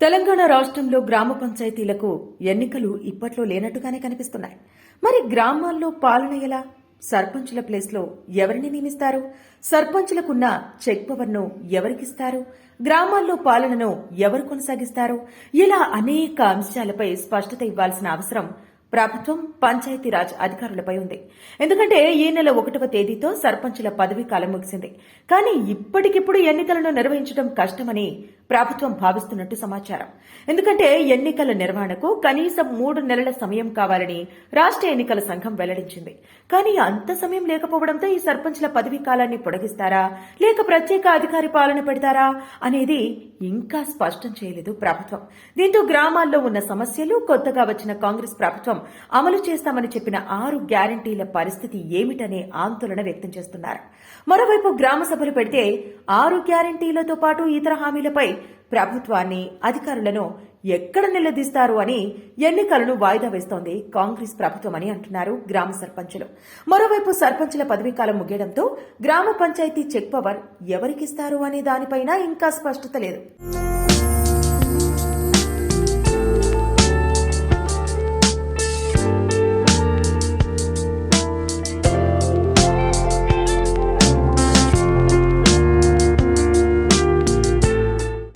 తెలంగాణ రాష్ట్రంలో గ్రామ పంచాయతీలకు ఎన్నికలు ఇప్పట్లో లేనట్టుగానే కనిపిస్తున్నాయి. మరి గ్రామాల్లో పాలన ఎలా? సర్పంచుల ప్లేస్లో ఎవరిని నియమిస్తారు? సర్పంచులకున్న చెక్ పవర్ను ఎవరికిస్తారు? గ్రామాల్లో పాలనను ఎవరు కొనసాగిస్తారు? ఇలా అనేక అంశాలపై స్పష్టత ఇవ్వాల్సిన అవసరం ప్రభుత్వం పంచాయతీరాజ్ అధికారులపై ఉంది. ఎందుకంటే ఈ నెల ఒకటవ తేదీతో సర్పంచుల పదవీ కాలం ముగిసింది. కానీ ఇప్పటికిప్పుడు ఎన్నికలను నిర్వహించడం కష్టమని ప్రభుత్వం భావిస్తున్నట్టు సమాచారం. ఎందుకంటే ఎన్నికల నిర్వహణకు కనీసం మూడు నెలల సమయం కావాలని రాష్ట్ర ఎన్నికల సంఘం వెల్లడించింది. కానీ అంత సమయం లేకపోవడంతో ఈ సర్పంచ్ల పదవీ కాలాన్ని పొడిగిస్తారా? లేక ప్రత్యేక అధికారి పాలన పెడతారా? అనేది ఇంకా స్పష్టం చేయలేదు ప్రభుత్వం. దీంతో గ్రామాల్లో ఉన్న సమస్యలు కొత్తగా వచ్చిన కాంగ్రెస్ ప్రభుత్వం అమలు చేస్తామని చెప్పిన ఆరు గ్యారంటీల పరిస్థితి ఏమిటనే ఆందోళన వ్యక్తం చేస్తున్నారు. మరోవైపు గ్రామ సభలు పెడితే ఆరు గ్యారంటీలతో పాటు ఇతర హామీలపై ప్రభుత్వాన్ని అధికారులను ఎక్కడ నిలదీస్తారు అని ఎన్నికలను వాయిదా వేస్తోంది కాంగ్రెస్ ప్రభుత్వం అని అంటున్నారు గ్రామ సర్పంచులు. మరోవైపు సర్పంచుల పదవీ కాలం ముగియడంతో గ్రామ పంచాయతీ చెక్ పవర్ ఎవరికిస్తారు అనే దానిపైన ఇంకా స్పష్టత లేదు.